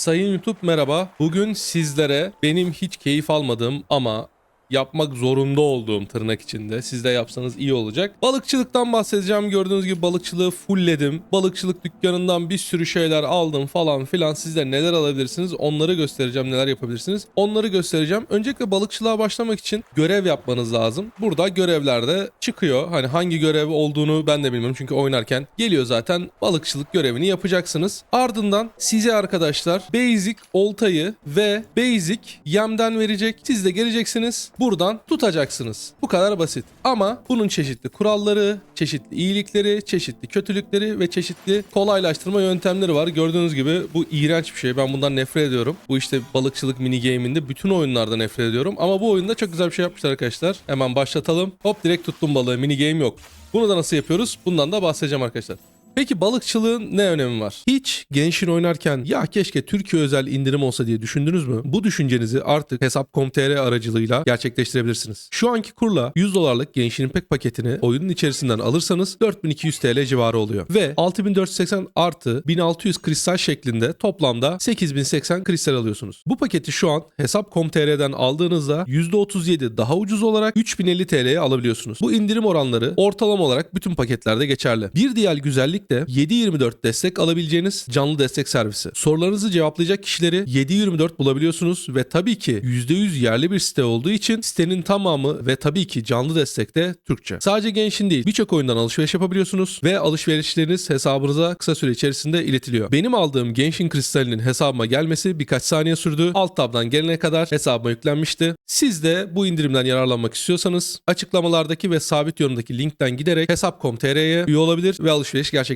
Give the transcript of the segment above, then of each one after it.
Sayın YouTube merhaba. Bugün sizlere benim hiç keyif almadığım ama yapmak zorunda olduğum tırnak içinde. Siz de yapsanız iyi olacak. Balıkçılıktan bahsedeceğim. Gördüğünüz gibi balıkçılığı fullledim. Balıkçılık dükkanından bir sürü şeyler aldım falan filan. Siz de neler alabilirsiniz onları göstereceğim. Neler yapabilirsiniz onları göstereceğim. Öncelikle balıkçılığa başlamak için görev yapmanız lazım. Burada görevlerde çıkıyor. Hani hangi görev olduğunu ben de bilmiyorum. Çünkü oynarken geliyor zaten balıkçılık görevini yapacaksınız. Ardından size arkadaşlar basic oltayı ve basic yemden verecek. Siz de geleceksiniz. Buradan tutacaksınız. Bu kadar basit. Ama bunun çeşitli kuralları, çeşitli iyilikleri, çeşitli kötülükleri ve çeşitli kolaylaştırma yöntemleri var. Gördüğünüz gibi bu iğrenç bir şey. Ben bundan nefret ediyorum. Bu işte balıkçılık mini game'inde bütün oyunlarda nefret ediyorum. Ama bu oyunda çok güzel bir şey yapmışlar arkadaşlar. Hemen başlatalım. Hop direkt tuttum balığı. Mini game yok. Bunu da nasıl yapıyoruz? Bundan da bahsedeceğim arkadaşlar. Peki balıkçılığın ne önemi var? Hiç Genshin oynarken ya keşke Türkiye özel indirim olsa diye düşündünüz mü? Bu düşüncenizi artık Hesap.com.tr aracılığıyla gerçekleştirebilirsiniz. Şu anki kurla 100 dolarlık Genshin Impact paketini oyunun içerisinden alırsanız 4200 TL civarı oluyor. Ve 6480 artı 1600 kristal şeklinde toplamda 8080 kristal alıyorsunuz. Bu paketi şu an Hesap.com.tr'den aldığınızda %37 daha ucuz olarak 3050 TL'ye alabiliyorsunuz. Bu indirim oranları ortalama olarak bütün paketlerde geçerli. Bir diğer güzellik de 7/24 destek alabileceğiniz canlı destek servisi. Sorularınızı cevaplayacak kişileri 7/24 bulabiliyorsunuz ve tabii ki %100 yerli bir site olduğu için sitenin tamamı ve tabii ki canlı destek de Türkçe. Sadece Genshin değil birçok oyundan alışveriş yapabiliyorsunuz ve alışverişleriniz hesabınıza kısa süre içerisinde iletiliyor. Benim aldığım Genshin kristalinin hesabıma gelmesi birkaç saniye sürdü. Alt tabdan gelene kadar hesabıma yüklenmişti. Siz de bu indirimden yararlanmak istiyorsanız açıklamalardaki ve sabit yorumdaki linkten giderek hesap.com.tr'ye üye olabilir ve alışveriş gerçekleştirebilirsiniz.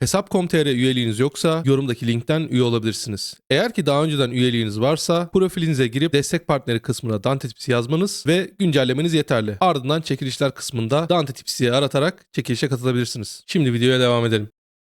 Hesap.com.tr üyeliğiniz yoksa yorumdaki linkten üye olabilirsiniz. Eğer ki daha önceden üyeliğiniz varsa profilinize girip destek partneri kısmına Dante Tips'i yazmanız ve güncellemeniz yeterli. Ardından çekilişler kısmında Dante Tips'i aratarak çekilişe katılabilirsiniz. Şimdi videoya devam edelim.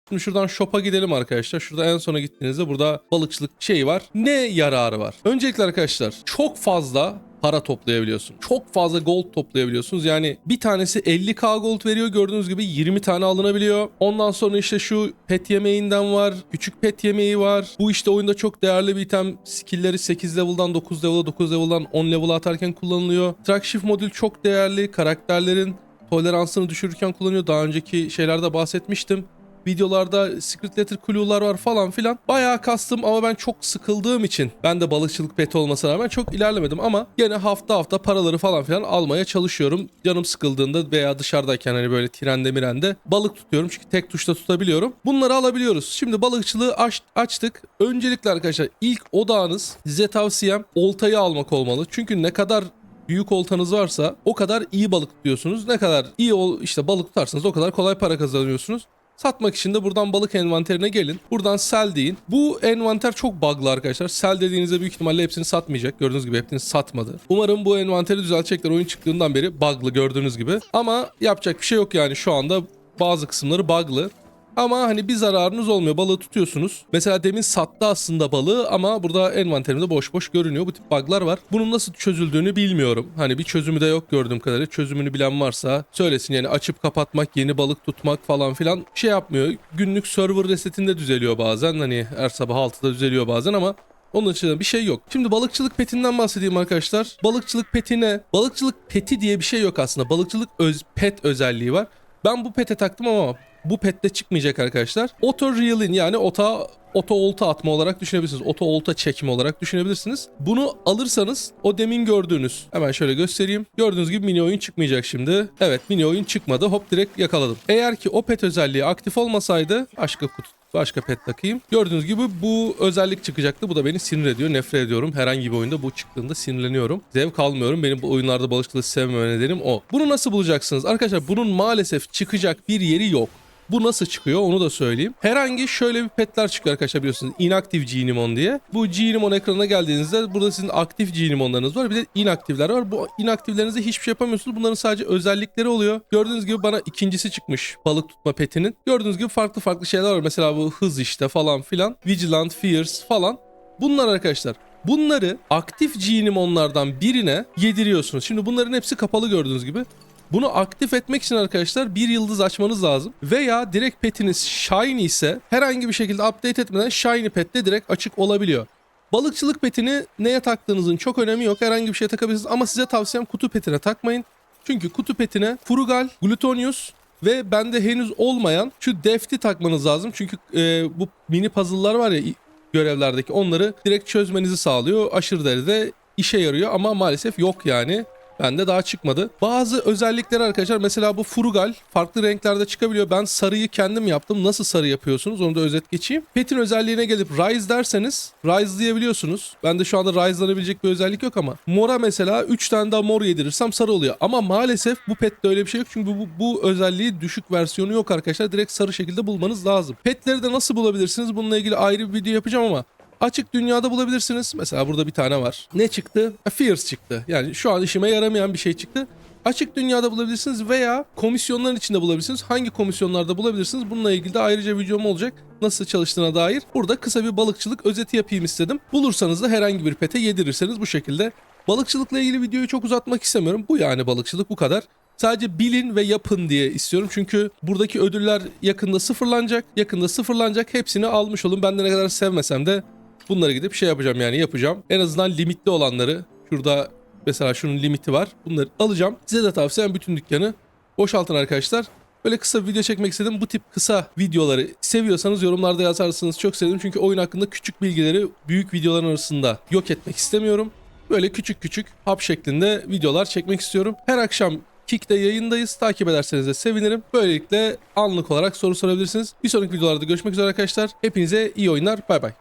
Şimdi şuradan shop'a gidelim arkadaşlar. Şurada en sona gittiğinizde burada balıkçılık şeyi var. Ne yararı var? Öncelikle arkadaşlar çok fazla para toplayabiliyorsun. Çok fazla gold toplayabiliyorsunuz. Yani bir tanesi 50k gold veriyor. Gördüğünüz gibi 20 tane alınabiliyor. Ondan sonra işte şu pet yemeğinden var. Küçük pet yemeği var. Bu işte oyunda çok değerli bir item. Skill'leri 8 level'dan 9 level'a 9 level'dan 10 level'a atarken kullanılıyor. Track shift modül çok değerli. Karakterlerin toleransını düşürürken kullanıyor. Daha önceki şeylerde bahsetmiştim videolarda secret letter clue'lar var falan filan. Bayağı kastım ama ben çok sıkıldığım için ben de balıkçılık peti olmasına rağmen çok ilerlemedim ama gene hafta hafta paraları falan filan almaya çalışıyorum. Canım sıkıldığında veya dışarıdayken hani böyle trende mirende balık tutuyorum çünkü tek tuşla tutabiliyorum. Bunları alabiliyoruz. Şimdi balıkçılığı aç, açtık. Öncelikle arkadaşlar ilk odağınız size tavsiyem oltayı almak olmalı. Çünkü ne kadar büyük oltanız varsa o kadar iyi balık tutuyorsunuz. Ne kadar iyi ol, işte balık tutarsanız o kadar kolay para kazanıyorsunuz. Satmak için de buradan balık envanterine gelin. Buradan sell deyin. Bu envanter çok bug'lı arkadaşlar. Sell dediğinizde büyük ihtimalle hepsini satmayacak. Gördüğünüz gibi hepsini satmadı. Umarım bu envanteri düzeltecekler. Oyun çıktığından beri bug'lı gördüğünüz gibi. Ama yapacak bir şey yok yani şu anda bazı kısımları bug'lı. Ama hani bir zararınız olmuyor. Balığı tutuyorsunuz. Mesela demin sattı aslında balığı ama burada envanterimde boş boş görünüyor. Bu tip bug'lar var. Bunun nasıl çözüldüğünü bilmiyorum. Hani bir çözümü de yok gördüğüm kadarıyla. Çözümünü bilen varsa söylesin. Yani açıp kapatmak, yeni balık tutmak falan filan şey yapmıyor. Günlük server resetinde düzeliyor bazen. Hani her sabah 6'da düzeliyor bazen ama onun için bir şey yok. Şimdi balıkçılık petinden bahsedeyim arkadaşlar. Balıkçılık peti ne? Balıkçılık peti diye bir şey yok aslında. Balıkçılık öz, pet özelliği var. Ben bu pete taktım ama bu pette çıkmayacak arkadaşlar. Auto reel'in yani ota oto olta atma olarak düşünebilirsiniz. Oto olta çekme olarak düşünebilirsiniz. Bunu alırsanız o demin gördüğünüz hemen şöyle göstereyim. Gördüğünüz gibi mini oyun çıkmayacak şimdi. Evet mini oyun çıkmadı. Hop direkt yakaladım. Eğer ki o pet özelliği aktif olmasaydı başka kutu Başka pet takayım. Gördüğünüz gibi bu özellik çıkacaktı. Bu da beni sinir ediyor. Nefret ediyorum. Herhangi bir oyunda bu çıktığında sinirleniyorum. Zevk almıyorum. Benim bu oyunlarda balıkçılığı sevmeme nedenim o. Bunu nasıl bulacaksınız? Arkadaşlar bunun maalesef çıkacak bir yeri yok. Bu nasıl çıkıyor onu da söyleyeyim. Herhangi şöyle bir petler çıkıyor arkadaşlar biliyorsunuz. Inactive Genimon diye. Bu Genimon ekranına geldiğinizde burada sizin aktif Genimonlarınız var. Bir de inaktifler var. Bu inaktiflerinizde hiçbir şey yapamıyorsunuz. Bunların sadece özellikleri oluyor. Gördüğünüz gibi bana ikincisi çıkmış balık tutma petinin. Gördüğünüz gibi farklı farklı şeyler var. Mesela bu hız işte falan filan. Vigilant, Fierce falan. Bunlar arkadaşlar. Bunları aktif Genimonlardan birine yediriyorsunuz. Şimdi bunların hepsi kapalı gördüğünüz gibi. Bunu aktif etmek için arkadaşlar bir yıldız açmanız lazım. Veya direkt petiniz shiny ise herhangi bir şekilde update etmeden shiny pet de direkt açık olabiliyor. Balıkçılık petini neye taktığınızın çok önemi yok. Herhangi bir şeye takabilirsiniz ama size tavsiyem kutu petine takmayın. Çünkü kutu petine Furugal, Glutonius ve bende henüz olmayan şu Deft'i takmanız lazım. Çünkü e, bu mini puzzle'lar var ya görevlerdeki onları direkt çözmenizi sağlıyor. Aşırı derecede işe yarıyor ama maalesef yok yani. Bende daha çıkmadı. Bazı özellikleri arkadaşlar mesela bu Furugal farklı renklerde çıkabiliyor. Ben sarıyı kendim yaptım. Nasıl sarı yapıyorsunuz onu da özet geçeyim. Pet'in özelliğine gelip Rise derseniz Rise diyebiliyorsunuz. Bende şu anda Rise'lanabilecek bir özellik yok ama Mora mesela 3 tane daha mor yedirirsem sarı oluyor. Ama maalesef bu pette öyle bir şey yok. Çünkü bu, bu özelliği düşük versiyonu yok arkadaşlar. Direkt sarı şekilde bulmanız lazım. Petleri de nasıl bulabilirsiniz? Bununla ilgili ayrı bir video yapacağım ama Açık dünyada bulabilirsiniz. Mesela burada bir tane var. Ne çıktı? Fierce çıktı. Yani şu an işime yaramayan bir şey çıktı. Açık dünyada bulabilirsiniz veya komisyonların içinde bulabilirsiniz. Hangi komisyonlarda bulabilirsiniz? Bununla ilgili de ayrıca videom olacak. Nasıl çalıştığına dair. Burada kısa bir balıkçılık özeti yapayım istedim. Bulursanız da herhangi bir pete yedirirseniz bu şekilde. Balıkçılıkla ilgili videoyu çok uzatmak istemiyorum. Bu yani balıkçılık bu kadar. Sadece bilin ve yapın diye istiyorum. Çünkü buradaki ödüller yakında sıfırlanacak. Yakında sıfırlanacak. Hepsini almış olun. Ben de ne kadar sevmesem de bunları gidip şey yapacağım yani yapacağım. En azından limitli olanları şurada mesela şunun limiti var. Bunları alacağım. Size de tavsiyem bütün dükkanı boşaltın arkadaşlar. Böyle kısa video çekmek istedim. Bu tip kısa videoları seviyorsanız yorumlarda yazarsanız çok sevinirim. Çünkü oyun hakkında küçük bilgileri büyük videoların arasında yok etmek istemiyorum. Böyle küçük küçük hap şeklinde videolar çekmek istiyorum. Her akşam Kick'te yayındayız. Takip ederseniz de sevinirim. Böylelikle anlık olarak soru sorabilirsiniz. Bir sonraki videolarda görüşmek üzere arkadaşlar. Hepinize iyi oyunlar. Bay bay.